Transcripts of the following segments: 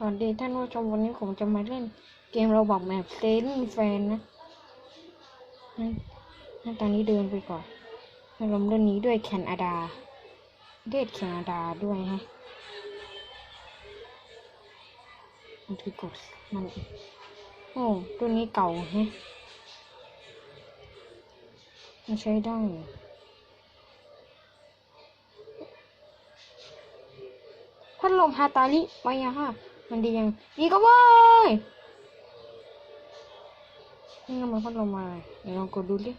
สวัสดีท่านผู้ชมวันนี้ผมจะมาเล่นเกมเราบอกแมปเซนแฟนนะให้ให้ตอนนี้เดินไปก่อนให้ลมเรื่องนี้ด้วยแคนอาดา เดทแคนอาดาด้วยฮะมันคือกดมันโอ้ตัวนี้เก่าฮะมันใช้ได้พัดลมฮาตาลิไว้ยังฮะ มันดียังนี่ก็ว้ยนี่ทำไมพัดลมมาเดี๋ยวลองกดดูดิ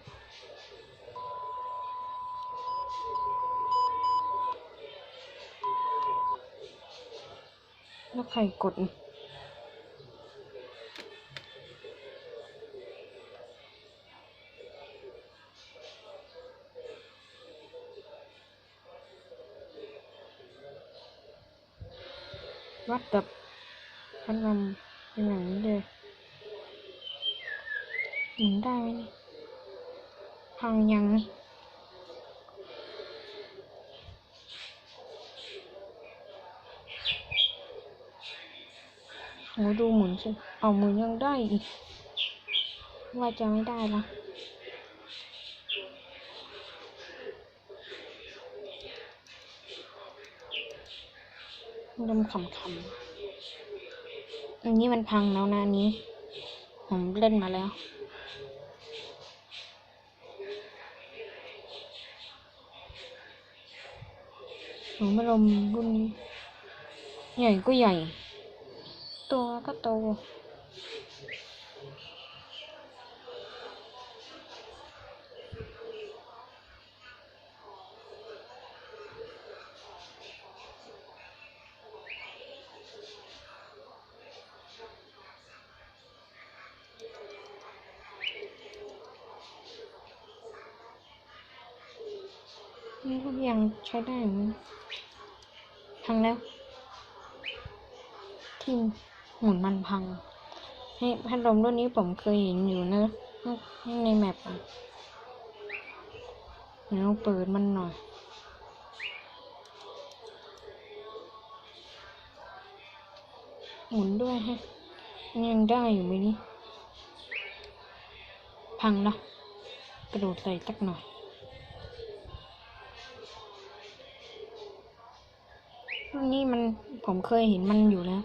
แล้วใครกดวัดกับ พัดลมเป็นอย่างนี้เลยหมุนได้ไหมพังยังนี่โหดูหมุนสิเอาหมุนยังได้อีก ว่าจะไม่ได้ละลมขำๆ อันนี้มันพังแล้วนะอันนี้ ผมเล่นมาแล้ว หนูไม่ลมรุ่นนี้ ใหญ่ก็ใหญ่ ตัวก็โต นี่ก็ยังใช้ได้อยู่นพังแล้ว ที่หมุนมันพัง ให้พัดลมรุ่นนี้ผมเคยเห็นอยู่นะในแมปเดี๋ยวเปิดมันหน่อยหมุนด้วยฮะยังได้อยู่ไหมนี่ พังละกระโดดใส่สักหน่อย นนี้มันผมเคยเห็นมันอยู่แล้ว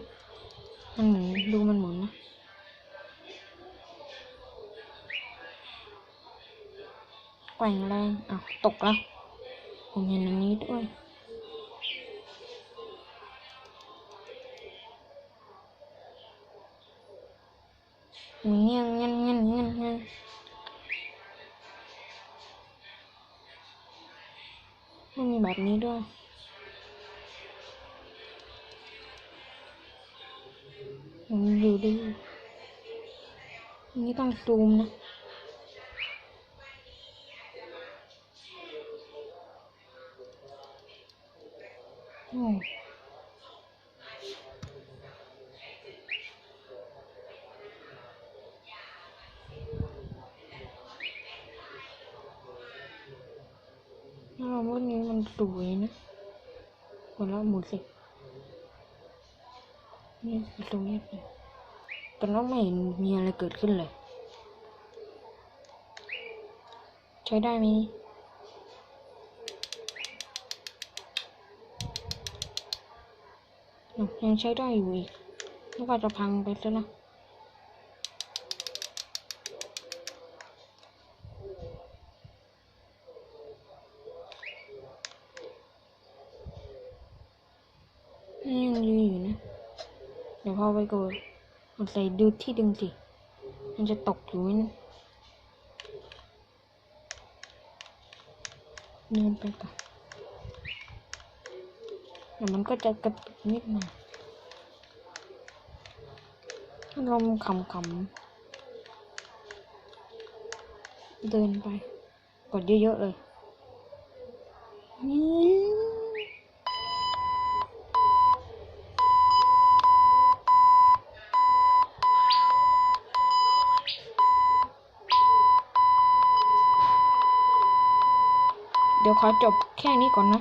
มันหมุนดูมันหมุนนะแกว่งแรงอ้าวตกแล้ว ผมเห็นอันนี้ด้วย หมุนเงี้ยเงี้ยเงี้ยเงี้ยเงี้ยมันมีแบบนี้ด้วย อยู่ดูอันนี้ต้องซูมนะโอ้เราวันนี้มันสวยนะกดแล้วหมุนสิ นี่ตรงนี้เป็นแต่เราไม่เห็นมีอะไรเกิดขึ้นเลย ใช้ได้ไหมยังใช้ได้อยู่อีกนึกว่าจะพังไปแล้วนะยังดีอยู่นะ เดี๋ยวพอไปกดกดใส่ดูที่ดึงสิ มันจะตกอยู่ไหมนะเดินไปก่อนเดี๋ยวมันก็จะกระตุกนิดหน่อยลมขำขำเดินไป กดเยอะ ๆ เลยนี่ เดี๋ยวขอจบแค่นี้ก่อนนะ